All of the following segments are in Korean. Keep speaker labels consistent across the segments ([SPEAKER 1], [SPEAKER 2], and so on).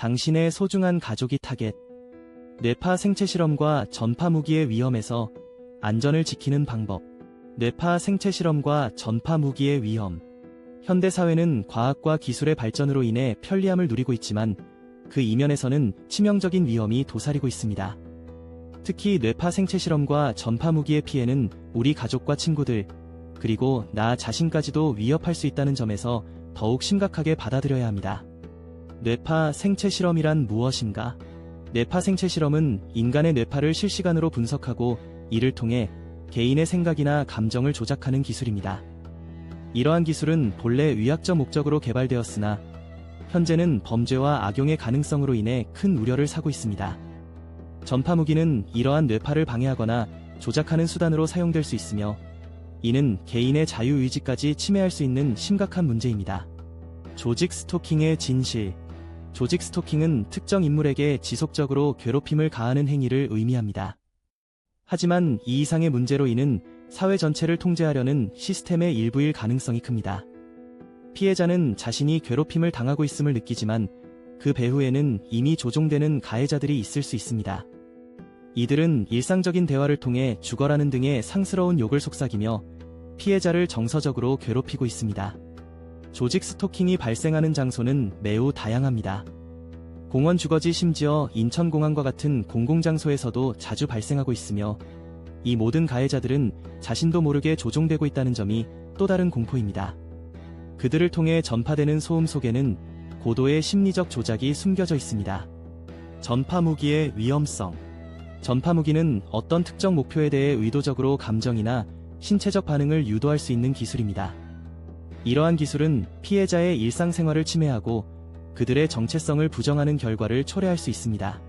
[SPEAKER 1] 당신의 소중한 가족이 타겟. 뇌파 생체 실험과 전파 무기의 위험에서 안전을 지키는 방법. 뇌파 생체 실험과 전파 무기의 위험. 현대 사회는 과학과 기술의 발전으로 인해 편리함을 누리고 있지만 그 이면에서는 치명적인 위험이 도사리고 있습니다. 특히 뇌파 생체 실험과 전파 무기의 피해는 우리 가족과 친구들, 그리고 나 자신까지도 위협할 수 있다는 점에서 더욱 심각하게 받아들여야 합니다. 뇌파 생체 실험이란 무엇인가? 뇌파 생체 실험은 인간의 뇌파를 실시간으로 분석하고 이를 통해 개인의 생각이나 감정을 조작하는 기술입니다. 이러한 기술은 본래 의학적 목적으로 개발되었으나 현재는 범죄와 악용의 가능성으로 인해 큰 우려를 사고 있습니다. 전파 무기는 이러한 뇌파를 방해하거나 조작하는 수단으로 사용될 수 있으며 이는 개인의 자유의지까지 침해할 수 있는 심각한 문제입니다. 조직 스토킹의 진실 조직 스토킹은 특정 인물에게 지속적으로 괴롭힘을 가하는 행위를 의미합니다. 하지만 이 이상의 문제로 인은 사회 전체를 통제하려는 시스템의 일부일 가능성이 큽니다. 피해자는 자신이 괴롭힘을 당하고 있음을 느끼지만 그 배후에는 이미 조종되는 가해자들이 있을 수 있습니다. 이들은 일상적인 대화를 통해 죽어라는 등의 상스러운 욕을 속삭이며 피해자를 정서적으로 괴롭히고 있습니다. 조직 스토킹이 발생하는 장소는 매우 다양합니다. 공원 주거지 심지어 인천공항과 같은 공공장소에서도 자주 발생하고 있으며 이 모든 가해자들은 자신도 모르게 조종되고 있다는 점이 또 다른 공포입니다. 그들을 통해 전파되는 소음 속에는 고도의 심리적 조작이 숨겨져 있습니다. 전파 무기의 위험성. 전파 무기는 어떤 특정 목표에 대해 의도적으로 감정이나 신체적 반응을 유도할 수 있는 기술입니다. 이러한 기술은 피해자의 일상생활을 침해하고 그들의 정체성을 부정하는 결과를 초래할 수 있습니다.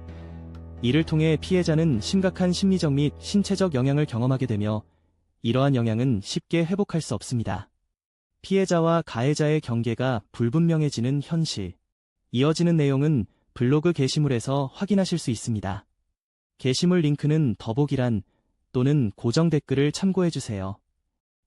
[SPEAKER 1] 이를 통해 피해자는 심각한 심리적 및 신체적 영향을 경험하게 되며 이러한 영향은 쉽게 회복할 수 없습니다. 피해자와 가해자의 경계가 불분명해지는 현실. 이어지는 내용은 블로그 게시물에서 확인하실 수 있습니다. 게시물 링크는 더보기란 또는 고정 댓글을 참고해주세요.